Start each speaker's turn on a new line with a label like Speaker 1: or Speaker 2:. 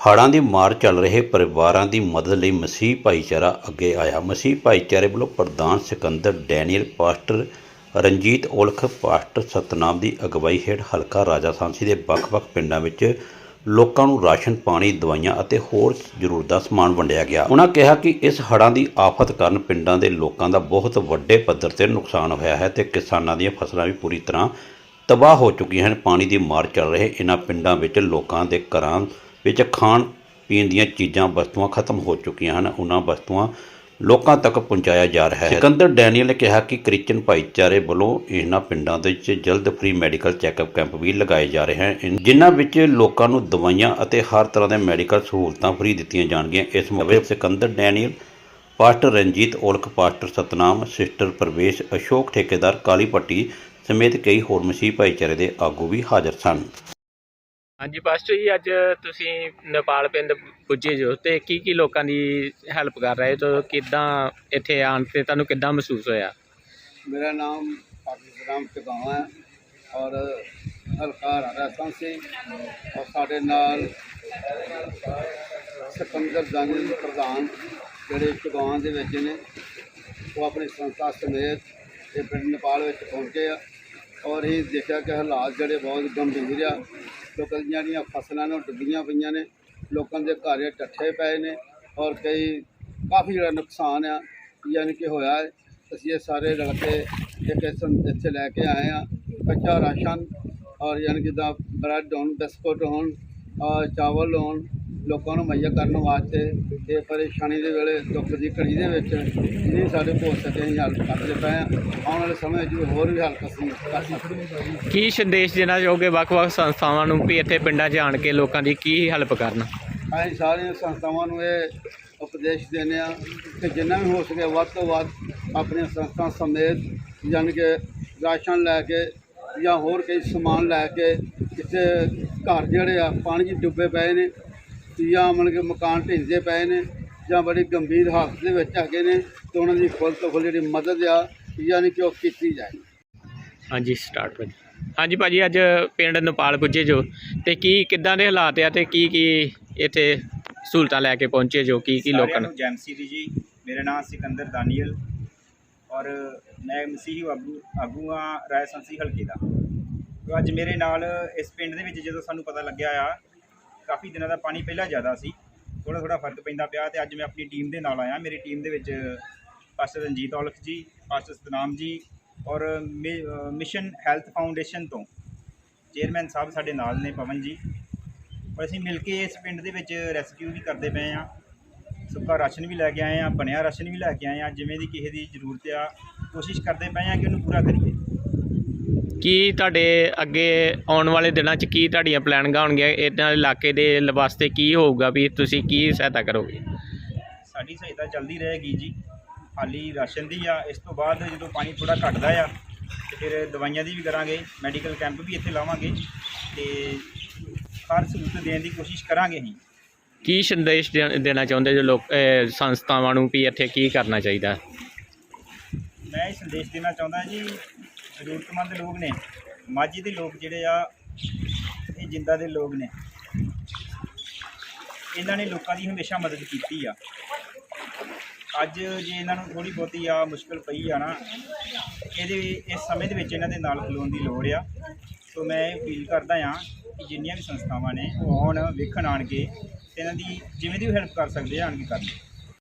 Speaker 1: ਹੜ੍ਹਾਂ ਦੀ ਮਾਰ ਚੱਲ ਰਹੇ ਪਰਿਵਾਰਾਂ ਦੀ ਮਦਦ ਲਈ ਮਸੀਹ ਭਾਈਚਾਰਾ ਅੱਗੇ ਆਇਆ। ਮਸੀਹ ਭਾਈਚਾਰੇ ਵੱਲੋਂ ਪ੍ਰਧਾਨ Sikander Daniel, pastor Ranjit Aulakh pastor Satnam ਦੀ ਅਗਵਾਈ ਹੇਠ ਹਲਕਾ ਰਾਜਾ ਸਾਂਸੀ ਦੇ ਵੱਖ-ਵੱਖ ਪਿੰਡਾਂ ਵਿੱਚ ਲੋਕਾਂ ਨੂੰ ਰਾਸ਼ਨ, ਪਾਣੀ, ਦਵਾਈਆਂ ਅਤੇ ਹੋਰ ਜ਼ਰੂਰਤ ਦਾ ਸਮਾਨ ਵੰਡਿਆ ਗਿਆ। ਉਹਨਾਂ ਕਿਹਾ ਕਿ ਇਸ ਹੜ੍ਹਾਂ ਦੀ ਆਫਤ ਕਾਰਨ ਪਿੰਡਾਂ ਦੇ ਲੋਕਾਂ ਦਾ ਬਹੁਤ ਵੱਡੇ ਪੱਧਰ ਤੇ ਨੁਕਸਾਨ ਹੋਇਆ ਹੈ ਤੇ ਕਿਸਾਨਾਂ ਦੀਆਂ ਫਸਲਾਂ ਵੀ ਪੂਰੀ ਤਰ੍ਹਾਂ ਤਬਾਹ ਹੋ ਚੁੱਕੀਆਂ ਹਨ। ਪਾਣੀ ਦੀ ਮਾਰ ਚੱਲ ਰਹੇ ਇਹਨਾਂ ਪਿੰਡਾਂ ਵਿੱਚ ਲੋਕਾਂ ਦੇ ਘਰਾਂ ਵਿੱਚ ਖਾਣ ਪੀਣ ਦੀਆਂ ਚੀਜ਼ਾਂ, ਵਸਤੂਆਂ ਖਤਮ ਹੋ ਚੁੱਕੀਆਂ ਹਨ। ਉਹਨਾਂ ਵਸਤੂਆਂ ਲੋਕਾਂ ਤੱਕ ਪਹੁੰਚਾਇਆ ਜਾ ਰਿਹਾ ਹੈ। ਸਿਕੰਦਰ ਡੈਨੀਅਲ ਨੇ ਕਿਹਾ ਕਿ ਕ੍ਰਿਸਚਨ ਭਾਈਚਾਰੇ ਵੱਲੋਂ ਇਹਨਾਂ ਪਿੰਡਾਂ ਦੇ ਵਿੱਚ ਜਲਦ ਫ੍ਰੀ ਮੈਡੀਕਲ ਚੈੱਕਅਪ ਕੈਂਪ ਵੀ ਲਗਾਏ ਜਾ ਰਹੇ ਹਨ। ਜਿਨ੍ਹਾਂ ਵਿੱਚ ਲੋਕਾਂ ਨੂੰ ਦਵਾਈਆਂ ਅਤੇ ਹਰ ਤਰ੍ਹਾਂ ਦੇ ਮੈਡੀਕਲ ਸਹੂਲਤਾਂ ਫ੍ਰੀ ਦਿੱਤੀਆਂ ਜਾਣਗੀਆਂ। ਇਸ ਮੌਕੇ Sikander Daniel, pastor Ranjit Aulakh, pastor Satnam, sister Pravesh Ashok ਠੇਕੇਦਾਰ ਕਾਲੀ ਪੱਟੀ ਸਮੇਤ ਕਈ ਹੋਰ ਮਸੀਹ ਭਾਈਚਾਰੇ ਦੇ ਆਗੂ ਵੀ ਹਾਜ਼ਰ ਸਨ।
Speaker 2: ਹਾਂਜੀ ਪਾਸਟਰ ਜੀ ਅੱਜ ਤੁਸੀਂ ਨੇਪਾਲ ਪਿੰਡ ਪੁੱਜੇ ਜੋ ਤੇ ਕੀ ਕੀ ਲੋਕਾਂ ਦੀ ਹੈਲਪ ਕਰ ਰਹੇ ਹੋ ਕਿਦਾਂ ਇੱਥੇ ਆਣ ਤੇ ਤੁਹਾਨੂੰ ਕਿਦਾਂ ਮਹਿਸੂਸ ਹੋਇਆ
Speaker 3: मेरा नाम पाकिस्तान राम चगावा है और हल्का राजा सांसी और ਸਾਡੇ ਨਾਲ ਸਿਕੰਦਰ ਦਾਨੀ ਪ੍ਰਧਾਨ ਜਿਹੜੇ ਚਗਾਵਾਂ ਦੇ ਵਿੱਚ ਨੇ ਉਹ ਆਪਣੀ ਸੰਸਥਾ ਸਮੇਤ ਇਹ ਪਿੰਡ ਨੇਪਾਲ ਵਿੱਚ ਪਹੁੰਚੇ ਆ ਔਰ ਇਹ ਦੇਖਿਆ ਕਿ ਹਾਲਾਤ ਜਿਹੜੇ ਬਹੁਤ ਗੰਭੀਰ ਆ ਲੋਕਾਂ ਦੀਆਂ ਜਿਹੜੀਆਂ ਫਸਲਾਂ ਨੂੰ ਡੁੱਬੀਆਂ ਪਈਆਂ ਨੇ, ਲੋਕਾਂ ਦੇ ਘਰ ਟੱਠੇ ਪਏ ਨੇ ਔਰ ਕਈ ਕਾਫੀ ਜਿਹੜਾ ਨੁਕਸਾਨ ਆ, ਯਾਨੀ ਕਿ ਹੋਇਆ ਹੈ। ਅਸੀਂ ਇਹ ਸਾਰੇ ਰਲ ਕੇ ਇੱਕ ਇੱਥੇ ਲੈ ਕੇ ਆਏ ਆ ਕੱਚਾ ਰਾਸ਼ਨ ਔਰ ਯਾਨੀ ਕਿ ਦਾ ਬ੍ਰੈਡ ਹੋਣ, ਬਿਸਕੁਟ ਹੋਣ ਔਰ ਚਾਵਲ ਹੋਣ ਲੋਕਾਂ ਨੂੰ ਮੁਹੱਈਆ ਕਰਨ ਵਾਸਤੇ ਇਹ ਪਰੇਸ਼ਾਨੀ ਦੇ ਵੇਲੇ ਦੁੱਖ ਦੀ ਘੜੀ ਦੇ ਵਿੱਚ ਜਿੰਨੀ ਸਾਡੇ ਹੋ ਸਕੇ ਅਸੀਂ ਹੈਲਪ ਕਰਦੇ ਪਏ ਆ ਆਉਣ ਵਾਲੇ ਸਮੇਂ 'ਚ ਵੀ ਹੋਰ ਵੀ ਹੈਲਪ ਅਸੀਂ ਕਰ ਸਕਦੇ ਹਾਂ।
Speaker 2: ਕੀ ਸੰਦੇਸ਼ ਦੇਣਾ ਚਾਹੋਗੇ ਵੱਖ-ਵੱਖ ਸੰਸਥਾਵਾਂ ਨੂੰ ਵੀ ਇੱਥੇ ਪਿੰਡਾਂ 'ਚ ਆਣ ਕੇ ਲੋਕਾਂ ਦੀ ਕੀ ਹੈਲਪ ਕਰਨ?
Speaker 3: ਅਸੀਂ ਸਾਰੀਆਂ ਸੰਸਥਾਵਾਂ ਨੂੰ ਇਹ ਉਪਦੇਸ਼ ਦਿੰਦੇ ਆ ਕਿ ਜਿੰਨਾ ਵੀ ਹੋ ਸਕੇ ਵੱਧ ਤੋਂ ਵੱਧ ਆਪਣੀਆਂ ਸੰਸਥਾ ਸਮੇਤ ਯਾਨੀ ਕਿ ਰਾਸ਼ਨ ਲੈ ਕੇ ਜਾਂ ਹੋਰ ਕਈ ਸਮਾਨ ਲੈ ਕੇ ਕਿਤੇ ਘਰ ਜਿਹੜੇ ਆ ਪਾਣੀ 'ਚ ਡੁੱਬੇ ਪਏ ਨੇ ਜਾਂ ਮਤਲਬ ਕਿ ਮਕਾਨ ਢਹਿੰਦੇ ਪਏ ਨੇ ਜਾਂ ਬੜੀ ਗੰਭੀਰ ਹਾਲਤ ਦੇ ਵਿੱਚ ਹੈਗੇ ਨੇ ਤੇ ਉਹਨਾਂ ਦੀ ਫੁੱਲ ਤੋਂ ਫੁੱਲ ਜਿਹੜੀ ਮਦਦ ਆ ਯਾਨੀ ਕਿ ਉਹ ਕੀਤੀ ਜਾਏ।
Speaker 2: ਹਾਂਜੀ ਸਟਾਰਟ ਭਾਜੀ। ਹਾਂਜੀ ਭਾਜੀ ਅੱਜ ਪਿੰਡ ਨੇਪਾਲ ਪੁੱਜੇ ਜੋ ਤੇ ਕੀ ਕਿੱਦਾਂ ਦੇ ਹਾਲਾਤ ਆ ਤੇ ਕੀ ਕੀ ਇੱਥੇ ਸਹੂਲਤਾਂ ਲੈ ਕੇ ਪਹੁੰਚੇ ਜੋ? ਕੀ ਕੀ ਲੋਕਾਂ ਨੂੰ?
Speaker 4: ਨੂੰ ਜੈਮ ਸੀਰੀ ਜੀ। ਮੇਰਾ ਨਾਮ ਸਿਕੰਦਰ ਦਾਨੀਅਲ ਔਰ ਮੈਂ ਮਸੀਹੀ ਆਗੂ ਆਗੂ ਹਾਂ ਰਾਏ ਸੰਸੀ ਹਲਕੇ ਦਾ। ਅੱਜ ਮੇਰੇ ਨਾਲ ਇਸ ਪਿੰਡ ਦੇ ਵਿੱਚ ਜਦੋਂ ਸਾਨੂੰ ਪਤਾ ਲੱਗਿਆ ਆ ਕਾਫੀ ਦਿਨਾਂ ਦਾ ਪਾਣੀ ਪਹਿਲਾਂ ਜ਼ਿਆਦਾ ਸੀ। ਥੋੜਾ ਥੋੜਾ ਫ਼ਰਕ ਪੈਂਦਾ ਪਿਆ ਤੇ ਅੱਜ ਮੈਂ ਆਪਣੀ ਟੀਮ ਦੇ ਨਾਲ ਆਇਆ। ਮੇਰੀ ਟੀਮ ਦੇ ਵਿੱਚ ਪਾਸਟਰ ਰਣਜੀਤ ਔਲਖ ਜੀ, ਪਾਸਟਰ ਸਤਨਾਮ ਜੀ ਔਰ ਮਿ- ਮਿਸ਼ਨ ਹੈਲਥ ਫਾਊਂਡੇਸ਼ਨ ਤੋਂ ਚੇਅਰਮੈਨ ਸਾਹਿਬ ਸਾਡੇ ਨਾਲ ਨੇ, ਪਵਨ ਜੀ। ਔਰ ਅਸੀਂ ਮਿਲ ਕੇ ਇਸ ਪਿੰਡ ਦੇ ਵਿੱਚ ਰੈਸਕਿਊ ਵੀ ਕਰਦੇ ਪਏ ਆ ਸੁੱਕਾ ਰਾਸ਼ਨ ਵੀ ਲੈ ਕੇ ਆਏ ਆ ਬਣਿਆ ਰਾਸ਼ਨ ਵੀ ਲੈ ਕੇ ਆਏ ਆ ਜਿਵੇਂ ਦੀ ਕਿਸੇ ਦੀ ਜ਼ਰੂਰਤ ਆ, ਕੋਸ਼ਿਸ਼ ਕਰਦੇ ਪਏ ਆ ਕਿ ਉਹਨੂੰ ਪੂਰਾ ਕਰੀਏ।
Speaker 2: ਕੀ ਤੁਹਾਡੇ ਅੱਗੇ ਆਉਣ ਵਾਲੇ ਦਿਨਾਂ 'ਚ ਕੀ ਤੁਹਾਡੀਆਂ ਪਲਾਨਿੰਗਾਂ ਹੋਣਗੀਆਂ ਇਹਨਾਂ ਇਲਾਕੇ ਦੇ ਲ- ਵਾਸਤੇ ਕੀ ਹੋਊਗਾ ਵੀ ਤੁਸੀਂ ਕੀ ਸਹਾਇਤਾ ਕਰੋਗੇ?
Speaker 4: ਸਾਡੀ ਸਹਾਇਤਾ ਚੱਲਦੀ ਰਹੇਗੀ ਜੀ। ਹਾਲੀ ਰਾਸ਼ਨ ਦੀ ਆ ਇਸ ਤੋਂ ਬਾਅਦ ਜਦੋਂ ਪਾਣੀ ਥੋੜਾ ਘਟਦਾ ਆ ਤੇ ਫਿਰ ਦਵਾਈਆਂ ਦੀ ਵੀ ਕਰਾਂਗੇ ਮੈਡੀਕਲ ਕੈਂਪ ਵੀ ਇੱਥੇ ਲਾਵਾਂਗੇ ਤੇ ਹਰ ਸਹੂਲਤ ਦੇਣ ਦੀ ਕੋਸ਼ਿਸ਼ ਕਰਾਂਗੇ ਅਸੀਂ।
Speaker 2: ਕੀ ਸੰਦੇਸ਼ ਦੇ- ਦੇਣਾ ਚਾਹੁੰਦੇ ਜੋ ਲੋਕ ਅਹ ਸੰਸਥਾਵਾਂ ਨੂੰ ਵੀ ਇੱਥੇ ਕੀ ਕਰਨਾ ਚਾਹੀਦਾ?
Speaker 4: ਮੈਂ ਇਹ ਸੰਦੇਸ਼ ਦੇਣਾ ਚਾਹੁੰਦਾ ਜੀ ਜ਼ਰੂਰਤਮੰਦ ਲੋਕ ਨੇ, ਮਾਝੇ ਦੇ ਲੋਕ ਜਿਹੜੇ ਆ, ਇਹ ਜਿੰਦਾ ਦੇ ਲੋਕ ਨੇ। ਇਹਨਾਂ ਨੇ ਲੋਕਾਂ ਦੀ ਹਮੇਸ਼ਾ ਮਦਦ ਕੀਤੀ ਆ। ਅੱਜ ਜੇ ਇਹਨਾਂ ਨੂੰ ਥੋੜੀ ਬਹੁਤੀ ਆ ਮੁਸ਼ਕਲ ਪਈ ਆ ਨਾ, ਇਹਦੇ, ਇਸ ਸਮੇਂ ਦੇ ਵਿੱਚ ਇਹਨਾਂ ਦੇ ਨਾਲ ਖਲੋਣ ਦੀ ਲੋੜ ਆ। ਸੋ ਮੈਂ ਇਹ ਅਪੀਲ ਕਰਦਾ ਆ ਕਿ ਜਿੰਨੀਆਂ ਵੀ ਸੰਸਥਾਵਾਂ ਨੇ, ਉਹ ਆਉਣ, ਵੇਖਣ ਆਣ ਕੇ ਇਹਨਾਂ ਦੀ ਜਿਵੇਂ ਦੀ ਹੈਲਪ ਕਰ ਸਕਦੇ ਆ, ਆਣ ਕੇ ਕਰਨ